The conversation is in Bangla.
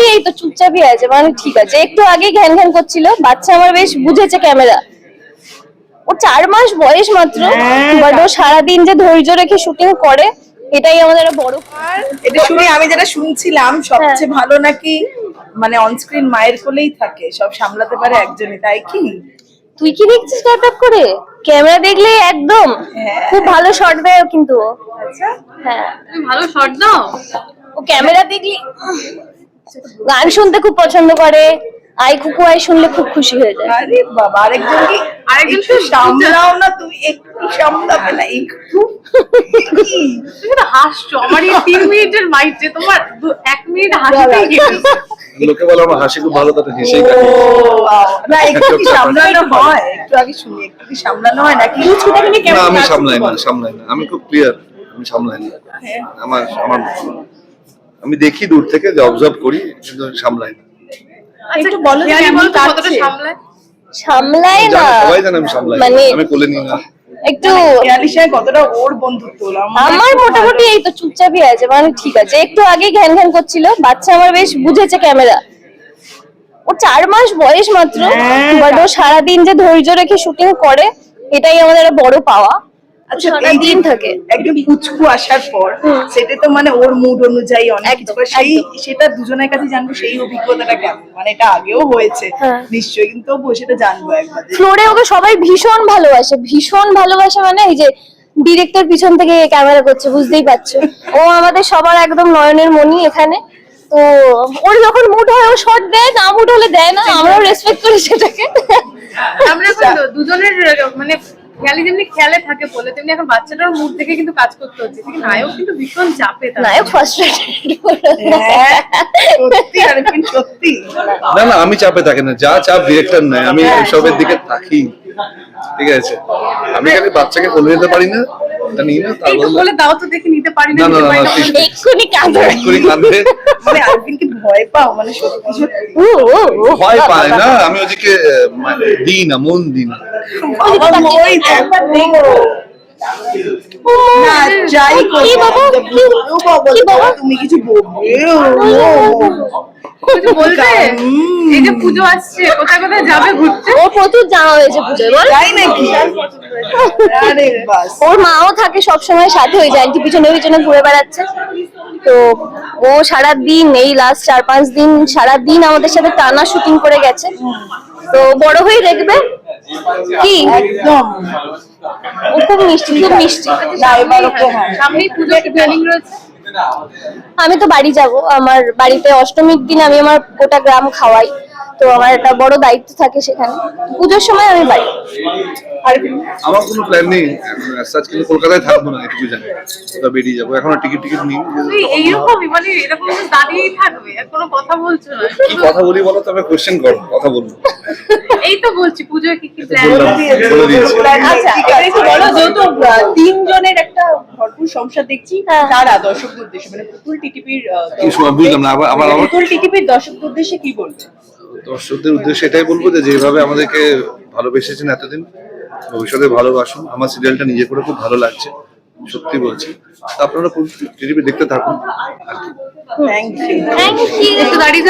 মোটামুটি এই তো চুপচাপই আছে। মানে ঠিক আছে একটু আগে ঘ্যান ঘ্যান করছিল। বাচ্চা আমার বেশ বুঝেছে ক্যামেরা। ও চার মাস বয়স মাত্র। হ্যাঁ, বাট ও সারাদিন যে ধৈর্য রেখে শুটিং করে এটাই আমাদের বড়। এটা শুনে আমি যেটা শুনছিলাম সবচেয়ে ভালো নাকি মানে অনস্ক্রিন মায়ের কোলেই থাকে সব সামলাতে পারে একজনই তাই কি? তুই কি দেখছিস স্টার্ট করে? ক্যামেরা দেখলে একদম। হ্যাঁ। খুব ভালো শট দেয় কিন্তু। আচ্ছা। হ্যাঁ। তুমি ভালো শট দাও। ও ক্যামেরা দেখলি গান শুনতে খুব পছন্দ করে আই কুকু আই শুনলে খুব খুশি হয়ে যায়। আরে বাবা আরেকজন কি আরেকজন কি? সামলাও না তুমি একটু সামলাবে না একটু তুমি তো হাসছো আমার এই তিন মিনিটের মাইটে তোমার দু- এক মিনিট হাসতেই গেছে। লোকে বলে আমার হাসি খুব ভালো তাতে হেসেই ও, কাটে না একটু কি সামলানো হয়? একটু আগে শুনি একটু কি সামলানো হয় নাকি? না কেমন আমি সামলাই না সামলাই না। আমি খুব ক্লিয়ার আমি সামলাই না। হ্যাঁ। আমার আমার আমি দেখি দূর থেকে যে অবজার্ভ করি কিন্তু সামলাই না একটু বলো কতটা? সামলায়? সামলাই না। সবাই জানে আমি সামলাই মানে আমি কোলে নিই না। একটু খেয়ালির কতটা ওর বন্ধুত্ব হলো? আমার মোটামুটি এই তো চুপচাপই আছে মানে ঠিক আছে। একটু আগে ঘ্যান ঘ্যান করছিল বাচ্চা আমার বেশ বুঝেছে ক্যামেরা। ও চার মাস বয়স মাত্র হ্যাঁ। বাট ও সারাদিন যে ধৈর্য রেখে শুটিং করে এটাই আমাদের একটা বড় পাওয়া। আচ্ছা এই দিন দিন থাকে। একদম কুচকু আসার পর সেটা তো মানে ওর মুড অনুযায়ী অনেক সেই সেটা দুজনের কাছে জানব সেই অভিজ্ঞতাটা কেমন? মানে এটা আগেও হয়েছে হ্যাঁ। নিশ্চয়ই কিন্তু সেটা জানব একবার। ফ্লোরে ওকে সবাই ভীষণ ভালোবাসে ভীষণ ভালোবাসে মানে এই যে ডিরেক্টর পিছন থেকে ক্যামেরা করছে বুঝতেই পারছ। ও আমাদের সবার একদম নয়নের মনি এখানে। তো ওর যখন মুড হয় ও শট দেয় না মুড হলে দেয় না আমরাও রেসপেক্ট করি সেটাকে। আমরা দুজনের মানে খেয়ালি যেমনি খেয়ালে থাকে বলে তেমনি এখন বাচ্চাটার মুড থেকে কিন্তু কাজ করতে হচ্ছে। ঠিক নায়ক কিন্তু ভীষণ চাপে থাকে নায়ক ফার্স্ট্রেটেড হ্যাঁ সত্যি না না আমি চাপে থাকি না। যা চাপ ডিরেক্টর নেয় আমি এসবের দিকে থাকি। ঠিক আছে? আমি খালি বাচ্চাকে কোলে নিতে পারি না এটা নিই না তার তো বলে দাও তো দেখি নিতে পারি না না, না, না, এক্ষুনি কাঁদে। এক্ষুনি মানে আরেকদিন কি ভয় পাও? মানে সত্যি ভয় পায় না। আমি ওদিকে মানে দিই না মন দিই না। বাবা একবার দেখো। ও, না যাই কি বাবা? কি ও বাবা কি বাবা? তুমি কিছু বলবে? কিছু বলবে? হুম। এই যে পুজো আসছে কোথায় কোথায় যাবে ঘুরতে? ও প্রচুর জামা হয়েছে পুজোয় বল। তাই নাকি? আরে বাস। ওর মাও থাকে সব সময় সাথে ওই জানটি পিছনে পিছনে ঘুরে বেড়াচ্ছে। তো ও সারাদিন এই লাস্ট চার পাঁচ দিন সারাদিন আমাদের সাথে টানা শুটিং করে গেছে। তো বড় হয়ে দেখবে? কি? একদম। ও খুব মিষ্টি খুব মিষ্টি। হ্যাঁ। প্ল্যানিং রয়েছে? আমি তো বাড়ি যাব। আমার বাড়িতে অষ্টমীর দিন আমি আমার গোটা গ্রাম খাওয়াই। তো আমার একটা বড় দায়িত্ব থাকে সেখানে। পুজোর সময় আমি বাড়ি। আর আমার কোনো প্ল্যান নেই সাজ কিন্তু কলকাতায় থাকব না এটুকু জানি। কোথাও বেরিয়ে যাব। এখনও টিকিট টিকিট নিই। তুই এইরকমই মানে এরকম তো দাঁড়িয়েই থাকবে আর কোনো কথা বলছো না। কি কথা বলি বলো তবে কোশ্চেন করো কথা বলব। এই তো বলছি পুজোয় কি কি প্ল্যান দিয়েছি। আচ্ছা বলো যেহেতু তিনজনের একটা ভরপুর সংসার দেখছি হ্যাঁ। তারা দর্শকদের উদ্দেশ্যে মানে পুতুল টিটিপির বুঝলাম না আবার আবার পুতুল টিটিপির দর্শকদের উদ্দেশ্যে কি বলবে দর্শকদের উদ্দেশ্যে এটাই বলব যে যেভাবে আমাদেরকে ভালোবেসেছেন এতদিন ভবিষ্যতে ভালোবাসুন। আমার সিরিয়ালটা নিজে করে খুব ভালো লাগছে সত্যি বলছি। তা আপনারা টিভি দেখতে থাকুন। Thank you